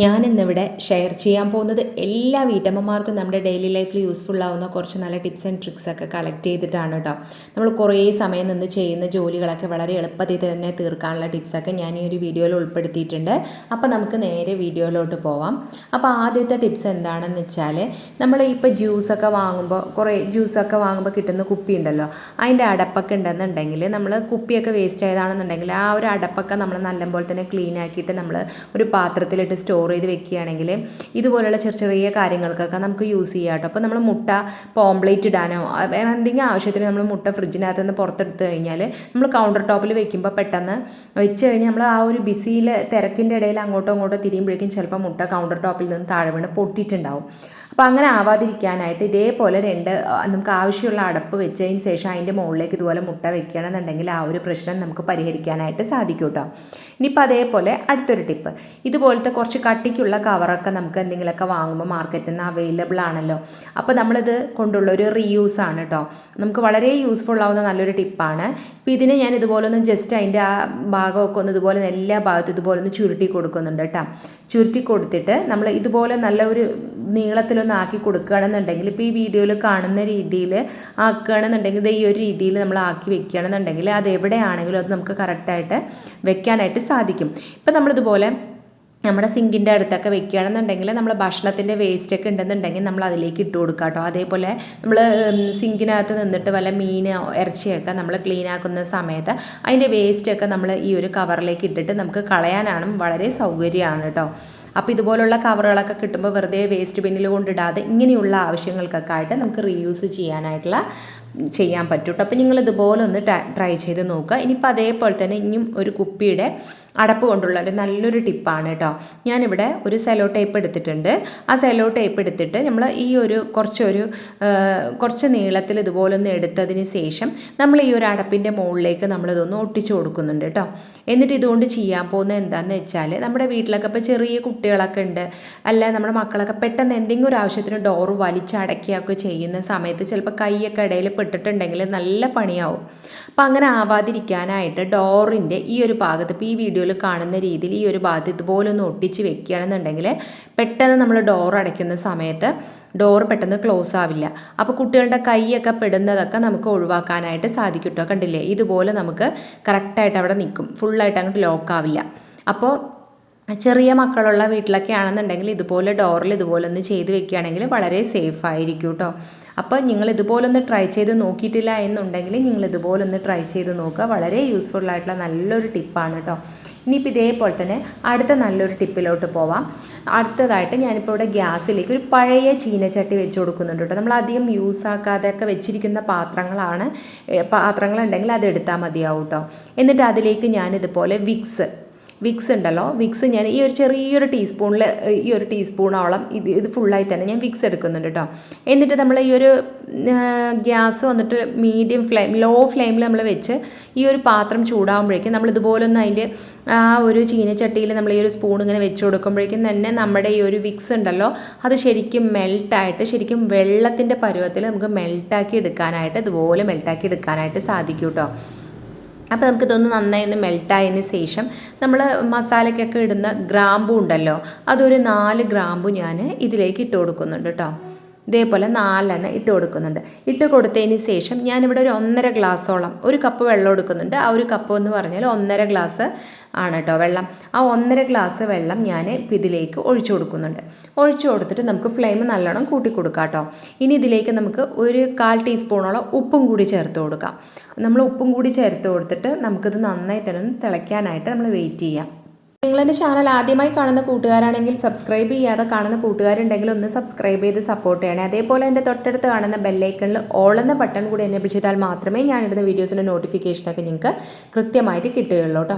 ഞാൻ ഇന്നിവിടെ ഷെയർ ചെയ്യാൻ പോകുന്നത് എല്ലാ വീട്ടമ്മമാർക്കും നമ്മുടെ ഡെയിലി ലൈഫിൽ യൂസ്ഫുൾ ആവുന്ന കുറച്ച് നല്ല ടിപ്സ് ആൻഡ് ട്രിക്സ് ഒക്കെ കളക്ട് ചെയ്തിട്ടാണ് കേട്ടോ നമ്മൾ കുറേ സമയം നിന്ന് ചെയ്യുന്ന ജോലികളൊക്കെ വളരെ എളുപ്പത്തിൽ തന്നെ തീർക്കാനുള്ള ടിപ്സൊക്കെ ഞാൻ ഈ ഒരു വീഡിയോയിൽ ഉൾപ്പെടുത്തിയിട്ടുണ്ട്. അപ്പോൾ നമുക്ക് നേരെ വീഡിയോയിലോട്ട് പോവാം. അപ്പോൾ ആദ്യത്തെ ടിപ്സ് എന്താണെന്ന് വെച്ചാൽ നമ്മൾ ഇപ്പോൾ ജ്യൂസൊക്കെ വാങ്ങുമ്പോൾ കുറേ ജ്യൂസൊക്കെ വാങ്ങുമ്പോൾ കിട്ടുന്ന കുപ്പി ഉണ്ടല്ലോ അതിന്റെ അടപ്പൊക്കെ ഉണ്ടെന്നുണ്ടെങ്കിൽ നമ്മൾ കുപ്പിയൊക്കെ വേസ്റ്റ് ആയതാണെന്നുണ്ടെങ്കിൽ ആ ഒരു അടപ്പൊക്കെ നമ്മൾ നല്ലപോലെ തന്നെ ക്ലീൻ ആക്കിയിട്ട് നമ്മൾ ഒരു പാത്രത്തിലിട്ട് സ്റ്റോർ ചെയ്ത് വെക്കുകയാണെങ്കിൽ ഇതുപോലെയുള്ള ചെറിയ ചെറിയ കാര്യങ്ങൾക്കൊക്കെ നമുക്ക് യൂസ് ചെയ്യാം കേട്ടോ. അപ്പോൾ നമ്മൾ മുട്ട പോംപ്ലേറ്റ് ഇടാനോ വേറെ എന്തെങ്കിലും ആവശ്യത്തിന് നമ്മൾ മുട്ട ഫ്രിഡ്ജിനകത്ത് നിന്ന് പുറത്തെടുത്ത് കഴിഞ്ഞാൽ നമ്മൾ കൗണ്ടർ ടോപ്പിൽ വെക്കുമ്പോൾ പെട്ടെന്ന് വെച്ച് കഴിഞ്ഞാൽ നമ്മൾ ആ ഒരു ബിസിയിൽ തിരക്കിന്റെ ഇടയിൽ അങ്ങോട്ടോ അങ്ങോട്ടോ തിരിയുമ്പോഴേക്കും ചിലപ്പോൾ മുട്ട കൗണ്ടർ ടോപ്പിൽ നിന്ന് താഴെ വീണ് പൊട്ടിയിട്ടുണ്ടാവും. അപ്പോൾ അങ്ങനെ ആവാതിരിക്കാനായിട്ട് ഇതേപോലെ രണ്ട് നമുക്ക് ആവശ്യമുള്ള അടപ്പ് വെച്ചതിന് ശേഷം അതിന്റെ മുകളിലേക്ക് ഇതുപോലെ മുട്ട വെക്കുകയാണെന്നുണ്ടെങ്കിൽ ആ ഒരു പ്രശ്നം നമുക്ക് പരിഹരിക്കാനായിട്ട് സാധിക്കും കേട്ടോ ഇനിയിപ്പോൾ അതേപോലെ അടുത്തൊരു ടിപ്പ്. ഇതുപോലത്തെ കുറച്ച് കട്ടിക്കുള്ള കവറൊക്കെ നമുക്ക് എന്തെങ്കിലുമൊക്കെ വാങ്ങുമ്പോൾ മാർക്കറ്റിൽ നിന്ന് അവൈലബിൾ ആണല്ലോ. അപ്പോൾ നമ്മളിത് കൊണ്ടുള്ള ഒരു റീയൂസ് ആണ് കേട്ടോ നമുക്ക് വളരെ യൂസ്ഫുൾ ആവുന്ന നല്ലൊരു ടിപ്പാണ്. അപ്പോൾ ഇതിന് ഞാൻ ഇതുപോലെ ഒന്ന് ജസ്റ്റ് അതിന്റെ ആ ഭാഗമൊക്കെ ഒന്ന് ഇതുപോലെ എല്ലാ ഭാഗത്തും ഇതുപോലെ ഒന്ന് ചുരുട്ടി കൊടുക്കുന്നുണ്ട് കേട്ടോ ചുരുട്ടി കൊടുത്തിട്ട് നമ്മൾ ഇതുപോലെ നല്ല ഒരു നീളത്തിലൊന്ന് ആക്കി കൊടുക്കുകയാണെന്നുണ്ടെങ്കിൽ ഇപ്പോൾ ഈ വീഡിയോയിൽ കാണുന്ന രീതിയിൽ ആക്കുകയാണെന്നുണ്ടെങ്കിൽ ഇത് ഈ ഒരു രീതിയിൽ നമ്മൾ ആക്കി വെക്കുകയാണെന്നുണ്ടെങ്കിൽ അത് എവിടെയാണെങ്കിലും അത് നമുക്ക് കറക്റ്റായിട്ട് വെക്കാനായിട്ട് സാധിക്കും. ഇപ്പം നമ്മളിതുപോലെ നമ്മുടെ സിങ്കിന്റെ അടുത്തൊക്കെ വെക്കുകയാണെന്നുണ്ടെങ്കിൽ നമ്മൾ ഭക്ഷണത്തിന്റെ വേസ്റ്റൊക്കെ ഉണ്ടെന്നുണ്ടെങ്കിൽ നമ്മൾ അതിലേക്ക് ഇട്ട് കൊടുക്കുക കേട്ടോ. അതേപോലെ നമ്മൾ സിങ്കിനകത്ത് നിന്നിട്ട് വല്ല മീൻ ഇറച്ചിയൊക്കെ നമ്മൾ ക്ലീൻ ആക്കുന്ന സമയത്ത് അതിന്റെ വേസ്റ്റൊക്കെ നമ്മൾ ഈ ഒരു കവറിലേക്ക് ഇട്ടിട്ട് നമുക്ക് കളയാനാണ് വളരെ സൗകര്യമാണ് കേട്ടോ. അപ്പോൾ ഇതുപോലുള്ള കവറുകളൊക്കെ കിട്ടുമ്പോൾ വെറുതെ വേസ്റ്റ് ബിന്നിൽ കൊണ്ടിടാതെ ഇങ്ങനെയുള്ള ആവശ്യങ്ങൾക്കൊക്കെ ആയിട്ട് നമുക്ക് റീയൂസ് ചെയ്യാനായിട്ടുള്ള ചെയ്യാൻ പറ്റും കേട്ടോ അപ്പോൾ നിങ്ങൾ ഇതുപോലെ ഒന്ന് ട്രൈ ചെയ്ത് നോക്കുക. ഇനിയിപ്പോൾ അതേപോലെ തന്നെ ഇനിയും ഒരു കുപ്പിയുടെ അടപ്പ് കൊണ്ടുള്ള ഒരു നല്ലൊരു ടിപ്പാണ് കേട്ടോ. ഞാനിവിടെ ഒരു സെലോ ടേപ്പ് എടുത്തിട്ടുണ്ട്. ആ സെലോ ടേപ്പ് എടുത്തിട്ട് നമ്മൾ ഈ ഒരു കുറച്ചൊരു കുറച്ച് നീളത്തിൽ ഇതുപോലെ ഒന്ന് എടുത്തതിന് ശേഷം നമ്മൾ ഈ ഒരു അടപ്പിന്റെ മുകളിലേക്ക് നമ്മളിതൊന്ന് ഒട്ടിച്ചു കൊടുക്കുന്നുണ്ട് കേട്ടോ. എന്നിട്ട് ഇതുകൊണ്ട് ചെയ്യാൻ പോകുന്ന എന്താണെന്ന് വെച്ചാൽ നമ്മുടെ വീട്ടിലൊക്കെ ഇപ്പോൾ ചെറിയ കുട്ടികളൊക്കെ ഉണ്ട്. അല്ല നമ്മുടെ മക്കളൊക്കെ പെട്ടെന്ന് എന്തെങ്കിലും ഒരു ആവശ്യത്തിന് ഡോറ് വലിച്ചടക്കുകയൊക്കെ ചെയ്യുന്ന സമയത്ത് ചിലപ്പോൾ കൈയൊക്കെ ഇടയിൽ പെട്ടിട്ടുണ്ടെങ്കിൽ നല്ല പണിയാവും. അപ്പം അങ്ങനെ ആവാതിരിക്കാനായിട്ട് ഡോറിന്റെ ഈ ഒരു ഭാഗത്ത് ഇപ്പോൾ ഈ വീഡിയോയിൽ കാണുന്ന രീതിയിൽ ഈ ഒരു ഭാഗത്ത് ഇതുപോലെ ഒന്ന് ഒട്ടിച്ച് വെക്കുകയാണെന്നുണ്ടെങ്കിൽ പെട്ടെന്ന് നമ്മൾ ഡോർ അടയ്ക്കുന്ന സമയത്ത് ഡോർ പെട്ടെന്ന് ക്ലോസ് ആവില്ല. അപ്പോൾ കുട്ടികളുടെ കൈയൊക്കെ പെടുന്നതൊക്കെ നമുക്ക് ഒഴിവാക്കാനായിട്ട് സാധിക്കും കേട്ടോ കണ്ടില്ലേ? ഇതുപോലെ നമുക്ക് കറക്റ്റായിട്ട് അവിടെ നിൽക്കും. ഫുള്ളായിട്ട് അങ്ങോട്ട് ലോക്കാവില്ല അപ്പോൾ ചെറിയ മക്കളുള്ള വീട്ടിലൊക്കെ ആണെന്നുണ്ടെങ്കിൽ ഇതുപോലെ ഡോറിൽ ഇതുപോലെ ഒന്ന് ചെയ്ത് വെക്കുകയാണെങ്കിൽ വളരെ സേഫ് ആയിരിക്കും കേട്ടോ അപ്പോൾ നിങ്ങൾ ഇതുപോലൊന്ന് ട്രൈ ചെയ്ത് നോക്കിയിട്ടില്ല എന്നുണ്ടെങ്കിൽ നിങ്ങൾ ഇതുപോലൊന്ന് ട്രൈ ചെയ്ത് നോക്കുക. വളരെ യൂസ്ഫുൾ ആയിട്ടുള്ള നല്ലൊരു ടിപ്പാണ് കേട്ടോ ഇനിയിപ്പോൾ ഇതേപോലെ തന്നെ അടുത്ത നല്ലൊരു ടിപ്പിലോട്ട് പോവാം. അടുത്തതായിട്ട് ഞാനിപ്പോൾ ഇവിടെ ഗ്യാസിലേക്ക് ഒരു പഴയ ചീനച്ചട്ടി വെച്ച് കൊടുക്കുന്നുണ്ട് കേട്ടോ നമ്മൾ അധികം യൂസ് ആക്കാതെയൊക്കെ വെച്ചിരിക്കുന്ന പാത്രങ്ങളാണ് പാത്രങ്ങളുണ്ടെങ്കിൽ അത് എടുത്താൽ മതിയാവും കേട്ടോ എന്നിട്ട് അതിലേക്ക് ഞാനിതുപോലെ വിക്സ് വിക്സ് ഉണ്ടല്ലോ. വിക്സ് ഞാൻ ഈ ഒരു ചെറിയൊരു ടീസ്പൂണിൽ ഈ ഒരു ടീസ്പൂണോളം ഇത് ഇത് ഫുള്ളായി തന്നെ ഞാൻ വിക്സ് എടുക്കുന്നുണ്ട് കേട്ടോ എന്നിട്ട് നമ്മൾ ഈ ഒരു ഗ്യാസ് വന്നിട്ട് മീഡിയം ഫ്ലെയിം ലോ ഫ്ലെയിമിൽ നമ്മൾ വെച്ച് ഈ ഒരു പാത്രം ചൂടാകുമ്പോഴേക്കും നമ്മൾ ഇതുപോലൊന്ന് അതിന്റെ ആ ഒരു ചീനച്ചട്ടിയിൽ നമ്മൾ ഈ ഒരു സ്പൂൺ ഇങ്ങനെ വെച്ച് കൊടുക്കുമ്പോഴേക്കും തന്നെ നമ്മുടെ ഈ ഒരു വിക്സ് ഉണ്ടല്ലോ അത് ശരിക്കും മെൽട്ടായിട്ട് ശരിക്കും വെള്ളത്തിന്റെ പരുവത്തിൽ നമുക്ക് മെൽട്ടാക്കി എടുക്കാനായിട്ട് ഇതുപോലെ മെൽട്ടാക്കി എടുക്കാനായിട്ട് സാധിക്കും കേട്ടോ അപ്പോൾ നമുക്ക് നമുക്കിതൊന്ന് നന്നായി ഒന്ന് മെൽട്ടായതിന് ശേഷം നമ്മൾ മസാലയ്ക്കൊക്കെ ഇടുന്ന ഗ്രാമ്പു ഉണ്ടല്ലോ അതൊരു നാല് ഗ്രാമ്പു ഞാൻ ഇതിലേക്ക് ഇട്ട് കൊടുക്കുന്നുണ്ട് കേട്ടോ ഇതേപോലെ നാലെണ്ണം ഇട്ട് കൊടുക്കുന്നുണ്ട്. ഇട്ട് കൊടുത്തതിന് ശേഷം ഞാനിവിടെ ഒരു ഒന്നര ഗ്ലാസ്സോളം ഒരു കപ്പ് വെള്ളം എടുക്കുന്നുണ്ട്. ആ ഒരു കപ്പ് എന്ന് പറഞ്ഞാൽ ഒന്നര ഗ്ലാസ് ആണ് കേട്ടോ വെള്ളം. ആ ഒന്നര ഗ്ലാസ് വെള്ളം ഞാൻ ഇതിലേക്ക് ഒഴിച്ചു കൊടുക്കുന്നുണ്ട്. ഒഴിച്ചു കൊടുത്തിട്ട് നമുക്ക് ഫ്ലെയിം നല്ലോണം കൂട്ടി കൊടുക്കാം കേട്ടോ ഇനി ഇതിലേക്ക് നമുക്ക് ഒരു കാൽ ടീസ്പൂണോളം ഉപ്പും കൂടി ചേർത്ത് കൊടുക്കാം. നമ്മൾ ഉപ്പും കൂടി ചേർത്ത് കൊടുത്തിട്ട് നമുക്കിത് നന്നായി തന്നെ തിളയ്ക്കാനായിട്ട് നമ്മൾ വെയിറ്റ് ചെയ്യാം. നിങ്ങളെന്റെ ചാനൽ ആദ്യമായി കാണുന്ന കൂട്ടുകാരാണെങ്കിൽ സബ്സ്ക്രൈബ് ചെയ്യാതെ കാണുന്ന കൂട്ടുകാരുണ്ടെങ്കിൽ ഒന്ന് സബ്സ്ക്രൈബ് ചെയ്ത് സപ്പോർട്ട് ചെയ്യണേ. അതേപോലെ എന്റെ തൊട്ടടുത്ത് കാണുന്ന ബെല്ലൈക്കണിൽ ഓൾ എന്ന ബട്ടൺ കൂടി എന്നെ പിടിച്ചാൽ മാത്രമേ ഞാനിടുന്ന വീഡിയോസിന്റെ നോട്ടിഫിക്കേഷനൊക്കെ നിങ്ങൾക്ക് കൃത്യമായിട്ട് കിട്ടുകയുള്ളൂ കേട്ടോ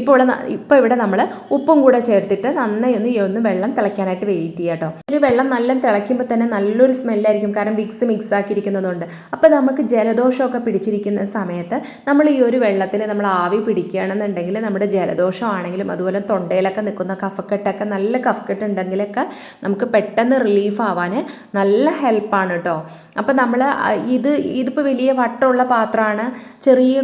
ഇപ്പോൾ ഇപ്പോൾ ഇവിടെ നമ്മൾ ഉപ്പും കൂടെ ചേർത്തിട്ട് നന്നായി ഒന്ന് ഒന്ന് വെള്ളം തിളയ്ക്കാനായിട്ട് വെയിറ്റ് ചെയ്യുക കേട്ടോ ഒരു വെള്ളം നല്ല തിളയ്ക്കുമ്പോൾ തന്നെ നല്ലൊരു സ്മെല്ലായിരിക്കും കാരണം വിക്സ് മിക്സ് ആക്കിയിരിക്കുന്നതുകൊണ്ട്. അപ്പോൾ നമുക്ക് ജലദോഷമൊക്കെ പിടിച്ചിരിക്കുന്ന സമയത്ത് നമ്മൾ ഈ ഒരു വെള്ളത്തിൽ നമ്മൾ ആവി പിടിക്കുകയാണെന്നുണ്ടെങ്കിൽ നമ്മുടെ ജലദോഷമാണെങ്കിലും അതുപോലെ തൊണ്ടയിലൊക്കെ നിൽക്കുന്ന കഫക്കെട്ടൊക്കെ നല്ല കഫക്കെട്ട് ഉണ്ടെങ്കിലൊക്കെ നമുക്ക് പെട്ടെന്ന് റിലീഫ് ആവാൻ നല്ല ഹെൽപ്പാണ് കേട്ടോ അപ്പോൾ നമ്മൾ ഇത് ഇതിപ്പോൾ വലിയ വട്ടമുള്ള പാത്രമാണ്. ചെറിയ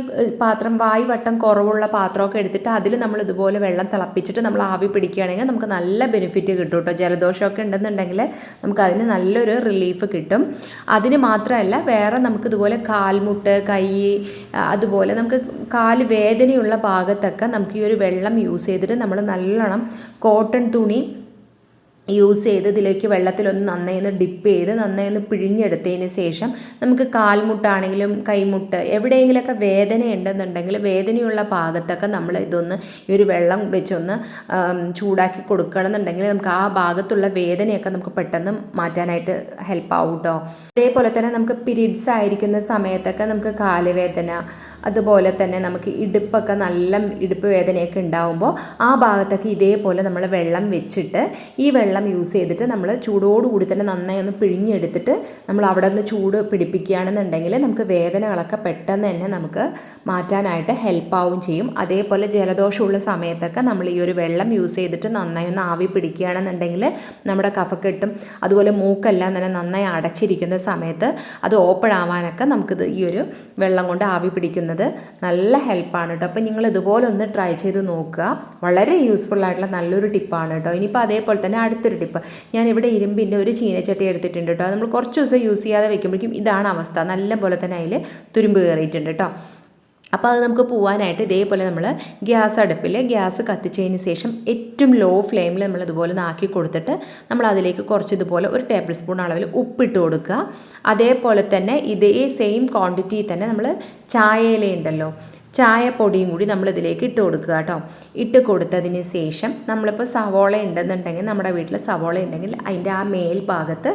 പാത്രം വായു വട്ടം കുറവുള്ള പാത്രമൊക്കെ എടുത്തിട്ട് അതിൽ നമ്മൾ ഇതുപോലെ വെള്ളം തിളപ്പിച്ചിട്ട് നമ്മൾ ആവി പിടിക്കുകയാണെങ്കിൽ നമുക്ക് നല്ല ബെനിഫിറ്റ് കിട്ടും കേട്ടോ ജലദോഷമൊക്കെ ഉണ്ടെന്നുണ്ടെങ്കിൽ നമുക്ക് അതിന് നല്ലൊരു റിലീഫ് കിട്ടും. അതിന് മാത്രമല്ല വേറെ നമുക്ക് ഇതുപോലെ കാൽമുട്ട് കൈ അതുപോലെ നമുക്ക് കാൽ വേദനയുള്ള ഭാഗത്തൊക്കെ നമുക്ക് ഈ ഒരു വെള്ളം യൂസ് ചെയ്തിട്ട് നമ്മൾ നല്ലോണം കോട്ടൺ തുണി യൂസ് ചെയ്ത് ഇതിലേക്ക് വെള്ളത്തിലൊന്ന് നന്നായി ഒന്ന് ഡിപ്പ് ചെയ്ത് നന്നായി ഒന്ന് പിഴിഞ്ഞെടുത്തതിന് ശേഷം നമുക്ക് കാൽമുട്ടാണെങ്കിലും കൈമുട്ട് എവിടെയെങ്കിലുമൊക്കെ വേദന ഉണ്ടെന്നുണ്ടെങ്കിൽ വേദനയുള്ള ഭാഗത്തൊക്കെ നമ്മൾ ഇതൊന്ന് ഈ ഒരു വെള്ളം വെച്ചൊന്ന് ചൂടാക്കി കൊടുക്കണമെന്നുണ്ടെങ്കിൽ നമുക്ക് ആ ഭാഗത്തുള്ള വേദനയൊക്കെ നമുക്ക് പെട്ടെന്ന് മാറ്റാനായിട്ട് ഹെൽപ്പ് ആവും കേട്ടോ അതേപോലെ തന്നെ നമുക്ക് പീരീഡ്സ് ആയിരിക്കുന്ന സമയത്തൊക്കെ നമുക്ക് കാലുവേദന അതുപോലെ തന്നെ നമുക്ക് ഇടുപ്പൊക്കെ നല്ല ഇടുപ്പ് വേദനയൊക്കെ ഉണ്ടാവുമ്പോൾ ആ ഭാഗത്തൊക്കെ ഇതേപോലെ നമ്മൾ വെള്ളം വെച്ചിട്ട് ഈ വെള്ളം യൂസ് ചെയ്തിട്ട് നമ്മൾ ചൂടോടുകൂടി തന്നെ നന്നായി ഒന്ന് പിഴിഞ്ഞെടുത്തിട്ട് നമ്മൾ അവിടെ നിന്ന് ചൂട് പിടിപ്പിക്കുകയാണെന്നുണ്ടെങ്കിൽ നമുക്ക് വേദനകളൊക്കെ പെട്ടെന്ന് തന്നെ നമുക്ക് മാറ്റാനായിട്ട് ഹെൽപ്പാവും ചെയ്യും. അതേപോലെ ജലദോഷമുള്ള സമയത്തൊക്കെ നമ്മൾ ഈ ഒരു വെള്ളം യൂസ് ചെയ്തിട്ട് നന്നായി ഒന്ന് ആവി പിടിക്കുകയാണെന്നുണ്ടെങ്കിൽ നമ്മുടെ കഫക്കെട്ടും അതുപോലെ മൂക്കെല്ലാം തന്നെ നന്നായി അടച്ചിരിക്കുന്ന സമയത്ത് അത് ഓപ്പൺ ആവാനൊക്കെ നമുക്കിത് ഈ ഒരു വെള്ളം കൊണ്ട് ആവി പിടിക്കുന്നത് നല്ല ഹെൽപ്പാണ് കേട്ടോ. അപ്പോൾ നിങ്ങൾ ഇതുപോലെ ഒന്ന് ട്രൈ ചെയ്ത് നോക്കുക. വളരെ യൂസ്ഫുൾ ആയിട്ടുള്ള നല്ലൊരു ടിപ്പാണ് കേട്ടോ. ഇനിയിപ്പോൾ അതേപോലെ തന്നെ അടുത്തൊരു ടിപ്പ്. ഞാൻ ഇവിടെ ഇരുമ്പിന്റെ ഒരു ചീനച്ചട്ടി എടുത്തിട്ടുണ്ട് കേട്ടോ. നമ്മൾ കുറച്ച് ദിവസം യൂസ് ചെയ്യാതെ വെക്കുമ്പോഴേക്കും ഇതാണ് അവസ്ഥ. നല്ല പോലെ തന്നെ അതിൽ തുരുമ്പ് കയറിയിട്ടുണ്ട് കേട്ടോ. അപ്പോൾ അത് നമുക്ക് പോവാനായിട്ട് ഇതേപോലെ നമ്മൾ ഗ്യാസ് അടുപ്പിൽ ഗ്യാസ് കത്തിച്ചതിന് ശേഷം ഏറ്റവും ലോ ഫ്ലെയിമിൽ നമ്മൾ ഇതുപോലെ നാക്കി കൊടുത്തിട്ട് നമ്മൾ അതിലേക്ക് കുറച്ച് ഇതുപോലെ ഒരു ടേബിൾ സ്പൂൺ അളവിൽ ഉപ്പിട്ട് കൊടുക്കുക. അതേപോലെ തന്നെ ഇതേ സെയിം ക്വാണ്ടിറ്റി തന്നെ നമ്മൾ ചായയില ഉണ്ടല്ലോ. ചായപ്പൊടിയും കൂടി നമ്മൾ ഇതിലേക്ക് ഇട്ട് കൊടുക്കുക കേട്ടോ. ഇട്ട് കൊടുത്തതിന് ശേഷം നമ്മളിപ്പോൾ സവോള ഉണ്ടെന്നുണ്ടെങ്കിൽ നമ്മുടെ വീട്ടിൽ സവോള ഉണ്ടെങ്കിൽ അതിന്റെ ആ മേൽഭാഗത്ത്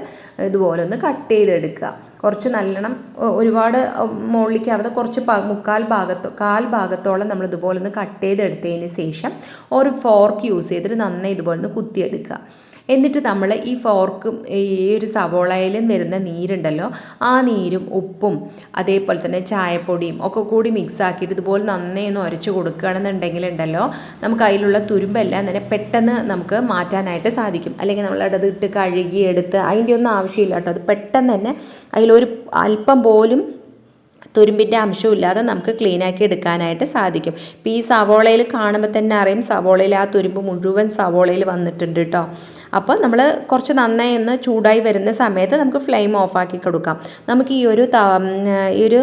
ഇതുപോലെ ഒന്ന് കട്ട് ചെയ്തെടുക്കുക. കുറച്ച് നല്ലോണം ഒരുപാട് മുകളിലേക്കാവാതെ കുറച്ച് മുക്കാൽ ഭാഗത്തോ കാൽ ഭാഗത്തോളം നമ്മൾ ഇതുപോലെ ഒന്ന് കട്ട് ചെയ്തെടുത്തതിന് ശേഷം ഒരു ഫോർക്ക് യൂസ് ചെയ്തിട്ട് നന്നായി ഇതുപോലെ ഒന്ന് കുത്തിയെടുക്കുക. എന്നിട്ട് നമ്മൾ ഈ ഫോർക്കും ഈ ഒരു സവോളയിലും വരുന്ന നീരുണ്ടല്ലോ ആ നീരും ഉപ്പും അതേപോലെ തന്നെ ചായപ്പൊടിയും ഒക്കെ കൂടി മിക്സ് ആക്കിയിട്ട് ഇതുപോലെ നന്നായി ഒന്ന് ഉരച്ച് കൊടുക്കുകയാണെന്നുണ്ടെങ്കിൽ ഉണ്ടല്ലോ നമുക്ക് അതിലുള്ള തുരുമ്പെല്ലാം തന്നെ പെട്ടെന്ന് നമുക്ക് മാറ്റാനായിട്ട് സാധിക്കും. അല്ലെങ്കിൽ നമ്മൾ ഇട്ട് കഴുകി എടുത്ത് അതിന്റെ ഒന്നും ആവശ്യമില്ല കേട്ടോ. അത് പെട്ടെന്ന് തന്നെ അതിലൊരു അല്പം പോലും തുരുമ്പിന്റെ അംശമില്ലാതെ നമുക്ക് ക്ലീൻ ആക്കി എടുക്കാനായിട്ട് സാധിക്കും. ഇപ്പോൾ ഈ സവോളയിൽ കാണുമ്പോൾ തന്നെ അറിയും സവോളയിൽ ആ തുരുമ്പ് മുഴുവൻ സവോളയിൽ വന്നിട്ടുണ്ട് കേട്ടോ അപ്പോൾ നമ്മൾ കുറച്ച് നന്നായി ഒന്ന് ചൂടായി വരുന്ന സമയത്ത് നമുക്ക് ഫ്ലെയിം ഓഫാക്കി കൊടുക്കാം. നമുക്ക് ഈ ഒരു ഈ ഒരു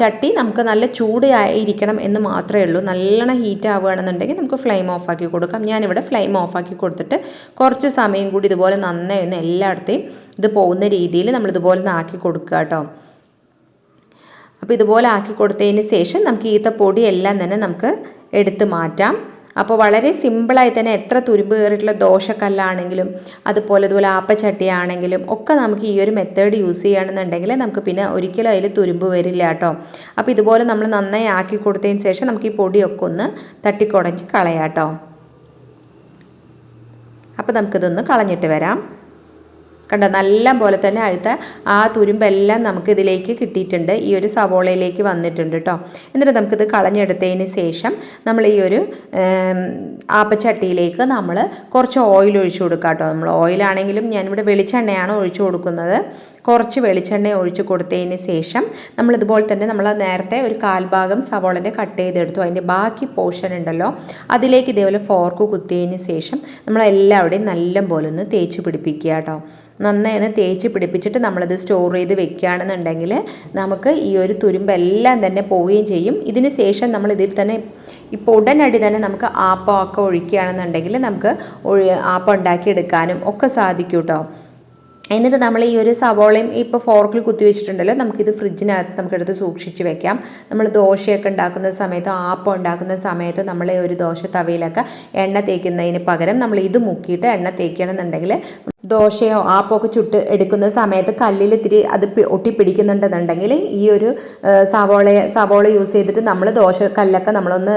ചട്ടി നമുക്ക് നല്ല ചൂട് ഇരിക്കണം എന്ന് മാത്രമേ ഉള്ളൂ. നല്ലോണം ഹീറ്റ് ആവുകയാണെന്നുണ്ടെങ്കിൽ നമുക്ക് ഫ്ലെയിം ഓഫാക്കി കൊടുക്കാം. ഞാനിവിടെ ഫ്ലെയിം ഓഫാക്കി കൊടുത്തിട്ട് കുറച്ച് സമയം കൂടി ഇതുപോലെ നന്നായി ഒന്ന് എല്ലായിടത്തെയും ഇത് പോകുന്ന രീതിയിൽ നമ്മളിതുപോലെ ഒന്ന് ആക്കി കൊടുക്കുക കേട്ടോ അപ്പോൾ ഇതുപോലെ ആക്കി കൊടുത്തതിന് ശേഷം നമുക്ക് ഈത്തപ്പൊടി പൊടി എല്ലാം തന്നെ നമുക്ക് എടുത്ത് മാറ്റാം. അപ്പോൾ വളരെ സിമ്പിളായി തന്നെ എത്ര തുരുമ്പ് കയറിയിട്ടുള്ള ദോശക്കല്ലാണെങ്കിലും അതുപോലെ ഇതുപോലെ ആപ്പച്ചട്ടിയാണെങ്കിലും ഒക്കെ നമുക്ക് ഈ ഒരു മെത്തേഡ് യൂസ് ചെയ്യുകയാണെന്നുണ്ടെങ്കിൽ നമുക്ക് പിന്നെ ഒരിക്കലും അതിൽ തുരുമ്പ് വരില്ല കേട്ടോ. അപ്പോൾ ഇതുപോലെ നമ്മൾ നന്നായി ആക്കി കൊടുത്തതിന് ശേഷം നമുക്ക് ഈ പൊടിയൊക്കെ ഒന്ന് തട്ടിക്കുടഞ്ഞ് കളയാം കേട്ടോ. അപ്പോൾ നമുക്കിതൊന്ന് കളഞ്ഞിട്ട് വരാം. കണ്ടോ? നല്ല പോലെ തന്നെ ആദ്യത്തെ ആ തുരുമ്പെല്ലാം നമുക്ക് ഇതിലേക്ക് കിട്ടിയിട്ടുണ്ട്. ഈ ഒരു സവോളയിലേക്ക് വന്നിട്ടുണ്ട് കേട്ടോ എന്നിട്ട് നമുക്കിത് കളഞ്ഞെടുത്തതിന് ശേഷം നമ്മൾ ഈ ഒരു ആപ്പച്ചട്ടിയിലേക്ക് നമ്മൾ കുറച്ച് ഓയിൽ ഒഴിച്ചു കൊടുക്കാം കേട്ടോ നമ്മൾ ഓയിലാണെങ്കിലും ഞാനിവിടെ വെളിച്ചെണ്ണയാണ് ഒഴിച്ചു കൊടുക്കുന്നത്. കുറച്ച് വെളിച്ചെണ്ണ ഒഴിച്ച് കൊടുത്തതിന് ശേഷം നമ്മളിതുപോലെ തന്നെ നമ്മൾ നേരത്തെ ഒരു കാൽഭാഗം സവോളന്റെ കട്ട് ചെയ്തെടുത്തു. അതിന്റെ ബാക്കി പോർഷൻ ഉണ്ടല്ലോ അതിലേക്ക് ഇതേപോലെ ഫോർക്ക് കുത്തിയതിന് ശേഷം നമ്മളെല്ലാവരുടെയും നല്ല പോലെ ഒന്ന് തേച്ച് പിടിപ്പിക്കുക കേട്ടോ. നന്നായി ഒന്ന് തേച്ച് പിടിപ്പിച്ചിട്ട് നമ്മളത് സ്റ്റോർ ചെയ്ത് വെക്കുകയാണെന്നുണ്ടെങ്കിൽ നമുക്ക് ഈ ഒരു തുരുമ്പെല്ലാം തന്നെ പോവുകയും ചെയ്യും. ഇതിന് ശേഷം നമ്മൾ ഇതിൽ തന്നെ ഇപ്പോൾ ഉടനടി തന്നെ നമുക്ക് ആപ്പമൊക്കെ ഒഴിക്കുകയാണെന്നുണ്ടെങ്കിൽ നമുക്ക് ആപ്പം ഉണ്ടാക്കിയെടുക്കാനും ഒക്കെ സാധിക്കും കേട്ടോ. എന്നിട്ട് നമ്മൾ ഈ ഒരു സവോളയും ഇപ്പോൾ ഫോർക്കിൽ കുത്തി വെച്ചിട്ടുണ്ടല്ലോ നമുക്കിത് ഫ്രിഡ്ജിനകത്ത് നമുക്കെടുത്ത് സൂക്ഷിച്ച് വെക്കാം. നമ്മൾ ദോശയൊക്കെ ഉണ്ടാക്കുന്ന സമയത്ത് ആപ്പം ഉണ്ടാക്കുന്ന സമയത്തോ നമ്മൾ ഒരു ദോശ തവയിലൊക്കെ എണ്ണ തേക്കുന്നതിന് പകരം നമ്മൾ ഇത് മുക്കിയിട്ട് എണ്ണ തേക്കുകയാണെന്നുണ്ടെങ്കിൽ ദോശയോ ആപ്പോ ഒക്കെ ചുട്ട് എടുക്കുന്ന സമയത്ത് കല്ലിൽ ഇത്തിരി അത് ഒട്ടി പിടിക്കുന്നുണ്ടെന്നുണ്ടെങ്കിൽ ഈ ഒരു സവോള സവോള യൂസ് ചെയ്തിട്ട് നമ്മൾ ദോശ കല്ലൊക്കെ നമ്മളൊന്ന്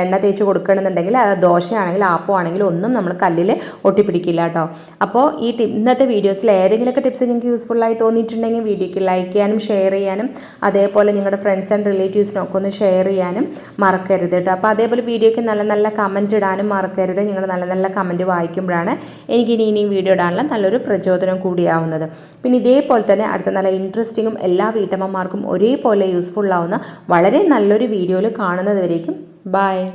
എണ്ണ തേച്ച് കൊടുക്കണമെന്നുണ്ടെങ്കിൽ ദോശയാണെങ്കിൽ ആപ്പോ ആണെങ്കിൽ ഒന്നും നമ്മൾ കല്ലിൽ ഒട്ടിപ്പിടിക്കില്ല കേട്ടോ. അപ്പോൾ ഈ ടി ഇന്നത്തെ വീഡിയോസിൽ ഏതെങ്കിലുമൊക്കെ ടിപ്സ് നിങ്ങൾക്ക് യൂസ്ഫുൾ ആയി തോന്നിയിട്ടുണ്ടെങ്കിൽ വീഡിയോയ്ക്ക് ലൈക്ക് ചെയ്യാനും ഷെയർ ചെയ്യാനും അതേപോലെ നിങ്ങളുടെ ഫ്രണ്ട്സ് ആൻഡ് റിലേറ്റീവ്സിനൊക്കെ ഒന്ന് ഷെയർ ചെയ്യാനും മറക്കരുത് കേട്ടോ. അപ്പോൾ അതേപോലെ വീഡിയോയ്ക്ക് നല്ല നല്ല കമന്റ് ഇടാനും മറക്കരുത്. നിങ്ങൾ നല്ല നല്ല കമന്റ് വായിക്കുമ്പോഴാണ് എനിക്ക് ഇനി ഇനിയും വീഡിയോ ഇടാനുള്ള നല്ലൊരു പ്രചോദനം കൂടിയാവുന്നത്. പിന്നെ ഇതേപോലെ തന്നെ അടുത്ത നല്ല ഇൻട്രസ്റ്റിങ്ങും എല്ലാ വീട്ടമ്മമാർക്കും ഒരേപോലെ യൂസ്ഫുൾ ആവുന്ന വളരെ നല്ലൊരു വീഡിയോയിൽ കാണുന്നതുവരേക്കും ബായ്